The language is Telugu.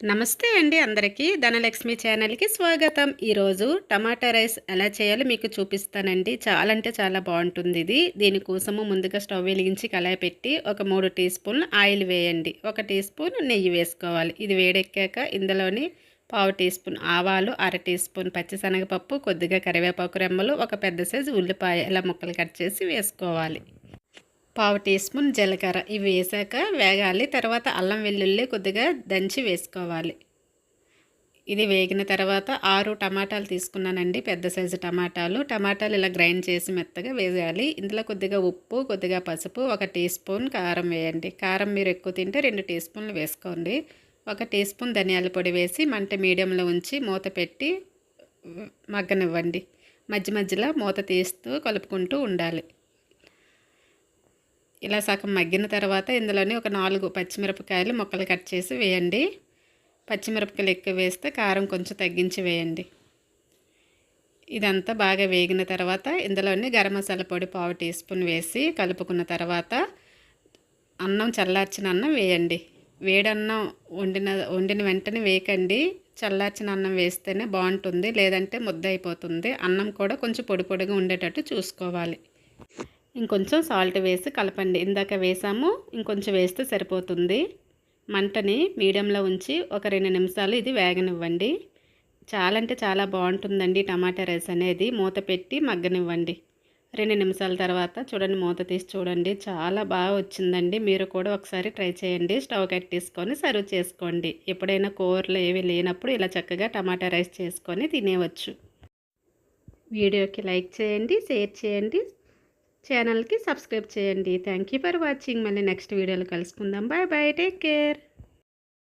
నమస్తే అండి అందరికీ. ధనలక్ష్మి ఛానల్కి స్వాగతం. ఈరోజు టమాటా రైస్ ఎలా చేయాలో మీకు చూపిస్తానండి. చాలా అంటే చాలా బాగుంటుంది ఇది. దీనికోసము ముందుగా స్టవ్ వెలిగించి కళాయి పెట్టి ఒక మూడు టీ స్పూన్లు ఆయిల్ వేయండి. ఒక టీ స్పూన్ నెయ్యి వేసుకోవాలి. ఇది వేడెక్కాక ఇందులోని పావు టీ స్పూన్ ఆవాలు అర టీ స్పూన్ పచ్చిశనగపప్పు కొద్దిగా కరివేపాకు రెమ్మలు ఒక పెద్ద సైజు ఉల్లిపాయ ఇలా ముక్కలు కట్ చేసి వేసుకోవాలి. పావు టీ స్పూన్ జీలకర్ర. ఇవి వేసాక వేగాలి. తర్వాత అల్లం వెల్లుల్లి కొద్దిగా దంచి వేసుకోవాలి. ఇది వేగిన తర్వాత ఆరు టమాటాలు తీసుకున్నానండి. పెద్ద సైజు టమాటాలు. టమాటాలు ఇలా గ్రైండ్ చేసి మెత్తగా వేయాలి ఇందులో కొద్దిగా ఉప్పు కొద్దిగా పసుపు ఒక టీ స్పూన్ కారం వేయండి. కారం మీరు ఎక్కువ తింటే రెండు టీ స్పూన్లు వేసుకోండి. ఒక టీ స్పూన్ ధనియాల పొడి వేసి మంట మీడియంలో ఉంచి మూత పెట్టి మగ్గనివ్వండి. మధ్య మధ్యలో మూత తీస్తూ కలుపుకుంటూ ఉండాలి. ఇలా సగం మగ్గిన తర్వాత ఇందులోనే ఒక నాలుగు పచ్చిమిరపకాయలు ముక్కలు కట్ చేసి వేయండి. పచ్చిమిరపకాయలు ఎక్కువ వేస్తే కారం కొంచెం తగ్గించి వేయండి. ఇదంతా బాగా వేగిన తర్వాత ఇందులోని గరం మసాలా పొడి పావు టీ స్పూన్ వేసి కలుపుకున్న తర్వాత అన్నం చల్లార్చిన అన్నం వేయండి. వేడన్నం వండిన వండిన వెంటనే వేయకండి. చల్లార్చిన అన్నం వేస్తేనే బాగుంటుంది లేదంటే ముద్ద అయిపోతుంది. అన్నం కూడా కొంచెం పొడి పొడిగా ఉండేటట్టు చూసుకోవాలి. ఇంకొంచెం సాల్ట్ వేసి కలపండి. ఇందాక వేసాము ఇంకొంచెం వేస్తే సరిపోతుంది. మంటని మీడియంలో ఉంచి ఒక రెండు నిమిషాలు ఇది వేగనివ్వండి. చాలా అంటే చాలా బాగుంటుందండి టమాటా రైస్ అనేది. మూత పెట్టి మగ్గనివ్వండి. రెండు నిమిషాల తర్వాత చూడండి మూత తీసి చూడండి. చాలా బాగా వచ్చిందండి. మీరు కూడా ఒకసారి ట్రై చేయండి. స్టవ్ కట్టేసుకొని సర్వ్ చేసుకోండి. ఎప్పుడైనా కూరలు ఏవి లేనప్పుడు ఇలా చక్కగా టమాటా రైస్ చేసుకొని తినేవచ్చు. వీడియోకి లైక్ చేయండి షేర్ చేయండి. ఛానల్కి సబ్స్క్రైబ్ చేయండి. థ్యాంక్ యూ ఫర్ వాచింగ్ మళ్ళీ నెక్స్ట్ వీడియోలో కలుసుకుందాం. Bye bye take care